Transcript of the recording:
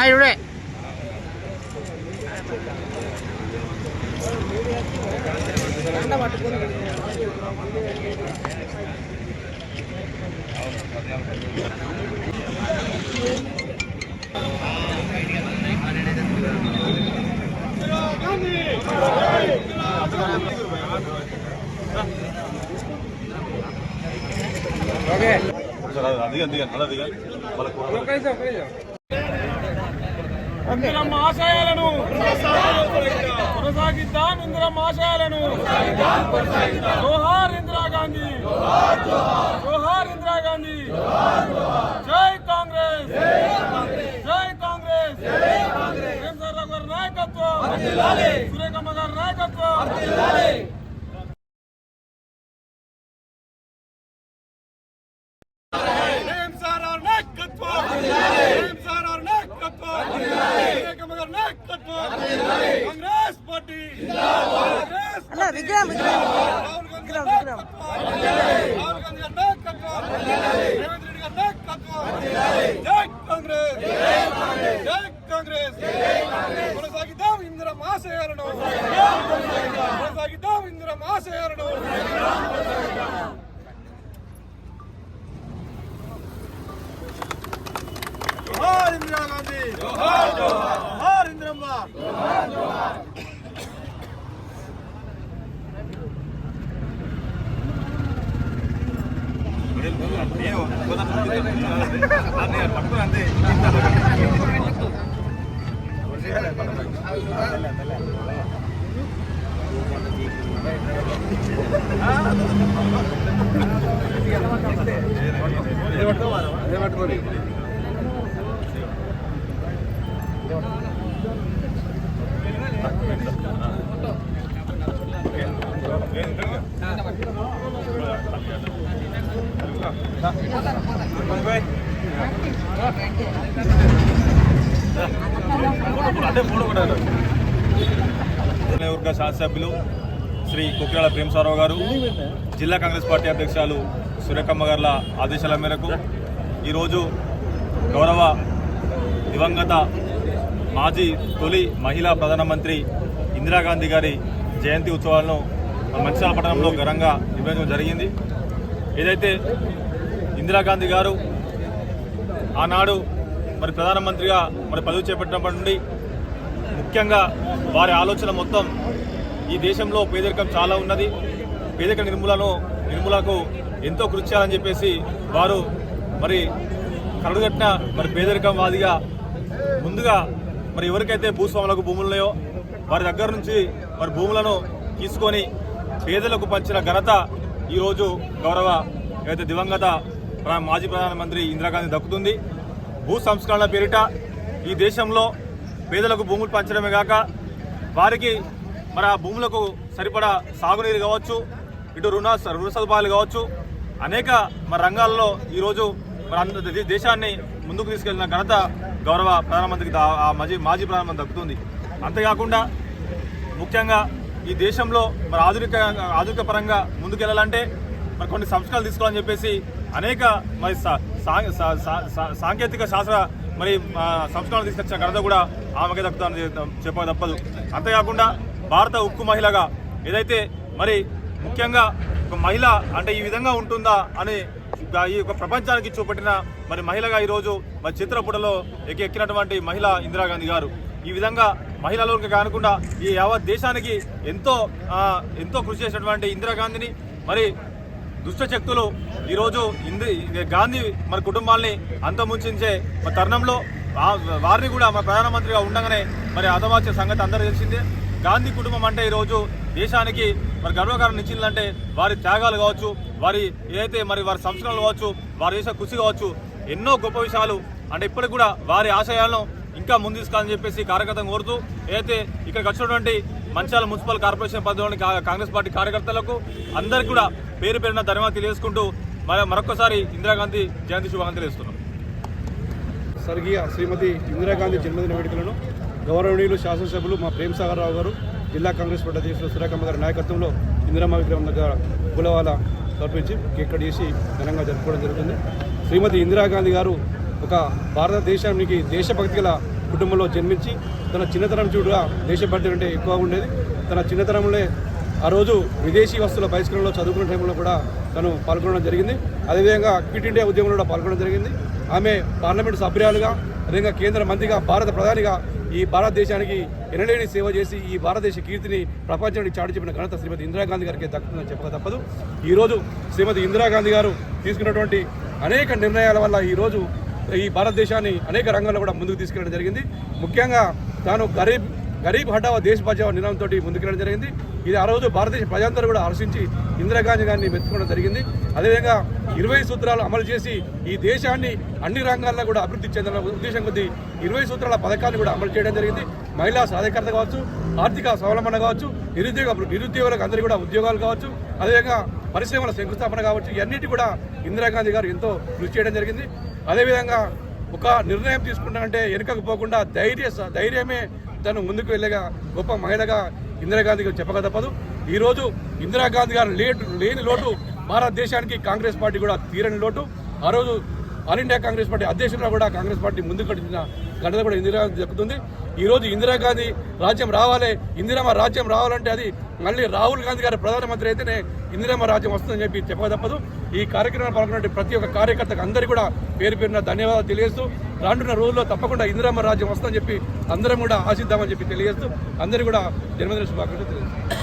అన్నా చూడే దిగండి దిగండి అలా దిగండి వాళ్ళకు ఇందిరమ్మ ఆశయాలను కొనసాగిద్దాం ఇందిరమ్మ ఆశయాలను? జోహార్ ఇందిరాగాంధీ జోహార్ ఇందిరాగాంధీ జై కాంగ్రెస్. జై కాంగ్రెస్. నాయకత్వం సురేఖమ్మ గారి నాయకత్వం ప్రేమసాగర్ రావు నాయకత్వం ప్రేమసాగర్ రావు నాయకత్వం సురేఖమ్మ గారి నాయకత్వం కాంగ్రెస్ పార్టీ కాంగ్రెస్ అన్న విగ్రహం విగ్రహం రాహుల్ గాంధీ గారి నాయకత్వం రాహుల్ గాంధీ గారి నాయకత్వం రేవంత్ రెడ్డి గారి నాయకత్వం జై కాంగ్రెస్ జై కాంగ్రెస్ కొనసాగిద్దాం ఇందిరమ్మ ఆశయాలను కొనసాగిద్దాం ఇందిరమ్మ ఆశయాలను జోహార్ ఇందిరా గాంధీ జోహార్ జోహార్! జోహార్ ఇందిరమ్మ! నియోజకవర్గ శాసనసభ్యులు శ్రీ కుక్రాల ప్రేమసారావు గారు జిల్లా కాంగ్రెస్ పార్టీ అధ్యక్షులు సురేఖమ్మ గారుల ఆదేశాల మేరకు ఈరోజు గౌరవ దివంగత మాజీ తొలి మహిళా ప్రధానమంత్రి ఇందిరాగాంధీ గారి జయంతి ఉత్సవాలను మంచిర్యాల పట్టణంలో ఘనంగా నిర్వహించడం జరిగింది. ఏదైతే ఇందిరాగాంధీ గారు ఆనాడు మరి ప్రధానమంత్రిగా మరి పదవి చేపట్టినప్పటి నుండి ముఖ్యంగా వారి ఆలోచన మొత్తం ఈ దేశంలో పేదరికం చాలా ఉన్నది. పేదరిక నిర్మూలను నిర్మూలకు ఎంతో కృషి చేయాలని చెప్పేసి వారు మరి కరడుగట్టిన మరి పేదరికం వాదిగా ముందుగా మరి ఎవరికైతే భూస్వాములకు భూములు ఉన్నాయో వారి దగ్గర నుంచి మరి భూములను తీసుకొని పేదలకు పంచిన ఘనత ఈరోజు గౌరవ ఏదైతే దివంగత మాజీ ప్రధానమంత్రి ఇందిరాగాంధీ దక్కుతుంది. భూ సంస్కరణ పేరిట ఈ దేశంలో పేదలకు భూములు పంచడమే కాక వారికి మరి ఆ భూములకు సరిపడా సాగునీరు కావచ్చు ఇటు రుణ రుణ సదుపాయాలు కావచ్చు అనేక మరి రంగాల్లో ఈరోజు మరి దేశాన్ని ముందుకు తీసుకెళ్ళిన ఘనత గౌరవ ప్రధానమంత్రికి మాజీ మాజీ ప్రధానమంత్రి దక్కుతుంది. అంతేకాకుండా ముఖ్యంగా ఈ దేశంలో మరి ఆధునిక ఆధునిక పరంగా ముందుకెళ్ళాలంటే మరి కొన్ని సంస్కరణలు తీసుకోవాలని చెప్పేసి అనేక మరి సా- సా- సా- సాంకేతిక శాస్త్ర మరి సంస్కరణలు తీసుకొచ్చిన ఘనత కూడా ఆమెకే దక్కుతుందని చెప్పక తప్పదు. అంతేకాకుండా భారత ఉక్కు మహిళగా ఏదైతే మరి ముఖ్యంగా ఒక మహిళ అంటే ఈ విధంగా ఉంటుందా అని ఈ యొక్క ప్రపంచానికి చూపెట్టిన మరి మహిళగా ఈరోజు మరి చిత్రపుటలో ఎక్కి ఎక్కినటువంటి మహిళ ఇందిరాగాంధీ గారు. ఈ విధంగా మహిళలకు కాకుండా ఈ యావత్ దేశానికి ఎంతో ఎంతో కృషి చేసినటువంటి ఇందిరాగాంధీని మరి దుష్ట శక్తులు ఈరోజు ఇంది గాంధీ మరి కుటుంబాల్ని అంతముంచే తరుణంలో వారిని కూడా మన ప్రధానమంత్రిగా ఉండగానే మరి అదమార్చే సంగతి అందరూ తెలిసిందే. గాంధీ కుటుంబం అంటే ఈరోజు దేశానికి మరి గర్వకారం ఇచ్చిందంటే వారి త్యాగాలు కావచ్చు వారి ఏదైతే మరి వారి సంస్కరణలు కావచ్చు వారి చేసే కృషి కావచ్చు ఎన్నో గొప్ప విషయాలు. అంటే ఇప్పటికి కూడా వారి ఆశయాలను ఇంకా ముందు తీసుకోవాలని చెప్పేసి కార్యకర్తను కోరుతూ ఏదైతే ఇక్కడికి వచ్చినటువంటి మంచాల మున్సిపల్ కార్పొరేషన్ పరిధిలోని కాంగ్రెస్ పార్టీ కార్యకర్తలకు అందరికీ కూడా పేరు పేరున ధన్యవాదాలు తెలియజేసుకుంటూ మరి మరొకసారి ఇందిరాగాంధీ జయంతి శుభాకాంక్షలు తెలియజేస్తున్నాం. స్వర్గీయ శ్రీమతి ఇందిరాగాంధీ జన్మదిన వేడుకలను గౌరవనీయులు శాసనసభ్యులు మా ప్రేమ్ సాగర్ రావు గారు జిల్లా కాంగ్రెస్ పార్టీ అధ్యక్షులు సురేఖమ్మ గారి నాయకత్వంలో ఇందిరామ విగ్రహం దగ్గర కులవాల సమర్పించి కేక్ కట్ చేసి ఘనంగా జరుపుకోవడం జరుగుతుంది. శ్రీమతి ఇందిరాగాంధీ గారు ఒక భారతదేశానికి దేశభక్తి గల కుటుంబంలో జన్మించి తన చిన్నతనం చూడుగా దేశభక్తి అంటే ఎక్కువ ఉండేది. తన చిన్నతనంలో ఆ రోజు విదేశీ వస్తువుల బహిష్కరణలో చదువుకున్న టైంలో కూడా తను పాల్గొనడం జరిగింది. అదేవిధంగా క్విట్ ఇండియా ఉద్యమంలో కూడా పాల్గొనడం జరిగింది. ఆమె పార్లమెంటు సభ్యురాలుగా అదేవిధంగా కేంద్ర మంత్రిగా భారత ప్రధానిగా ఈ భారతదేశానికి ఎనలేని సేవ చేసి ఈ భారతదేశ కీర్తిని ప్రపంచానికి చాటి చెప్పిన ఘనత శ్రీమతి ఇందిరాగాంధీ గారికి దక్కుతుందని చెప్పక తప్పదు. ఈరోజు శ్రీమతి ఇందిరాగాంధీ గారు తీసుకున్నటువంటి అనేక నిర్ణయాల వల్ల ఈరోజు ఈ భారతదేశాన్ని అనేక రంగాల్లో కూడా ముందుకు తీసుకెళ్ళడం జరిగింది. ముఖ్యంగా తాను గరీబ్ గరీబ్ హటావా దేశ బచావో నినాదంతో ముందుకెళ్ళడం జరిగింది. ఇది ఆ రోజు భారతదేశ ప్రజలందరూ కూడా హర్షించి ఇందిరాగాంధీ గారిని మెచ్చుకోవడం జరిగింది. అదేవిధంగా ఇరవై సూత్రాలు అమలు చేసి ఈ దేశాన్ని అన్ని రంగాల్లో కూడా అభివృద్ధి చెందిన ఉద్దేశం కొద్దీ ఇరవై సూత్రాల పథకాన్ని కూడా అమలు చేయడం జరిగింది. మహిళా సాధికారత కావచ్చు ఆర్థిక స్వావలంబన కావచ్చు నిరుద్యోగ నిరుద్యోగులకు అందరికీ కూడా ఉద్యోగాలు కావచ్చు అదేవిధంగా పరిశ్రమల శంకుస్థాపన కావచ్చు ఇవన్నిటి కూడా ఇందిరాగాంధీ గారు ఎంతో కృషి చేయడం జరిగింది. అదేవిధంగా ఒక నిర్ణయం తీసుకుంటానంటే వెనుకకు పోకుండా ధైర్య ధైర్యమే తను ముందుకు వెళ్ళగా గొప్ప మహిళగా ఇందిరాగాంధీ గారు చెప్పక తప్పదు. ఈరోజు ఇందిరాగాంధీ గారు లేటు లేని లోటు భారతదేశానికి కాంగ్రెస్ పార్టీ కూడా తీరని లోటు. ఆ రోజు ఆల్ ఇండియా కాంగ్రెస్ పార్టీ అధ్యక్షులుగా కూడా కాంగ్రెస్ పార్టీ ముందుకు కట్టిన ఘనత కూడా ఇందిరాగాంధీ దక్కుతుంది ఈరోజు ఇందిరాగాంధీ రాజ్యం రావాలి ఇందిరమ్మ రాజ్యం రావాలంటే అది మళ్ళీ రాహుల్ గాంధీ గారు ప్రధానమంత్రి అయితేనే ఇందిరమ్మ రాజ్యం వస్తుందని చెప్పి చెప్పక తప్పదు ఈ కార్యక్రమం పాల్గొన్న ప్రతి ఒక్క కార్యకర్తకు అందరికీ కూడా పేరు పేరున ధన్యవాదాలు తెలియజేస్తూ రానున్న రోజుల్లో తప్పకుండా ఇందిరమ్మ రాజ్యం వస్తుందని చెప్పి అందరం కూడా ఆశిద్దామని చెప్పి తెలియజేస్తూ అందరూ కూడా జన్మదిన శుభాకాంక్షలు తెలియజేస్తారు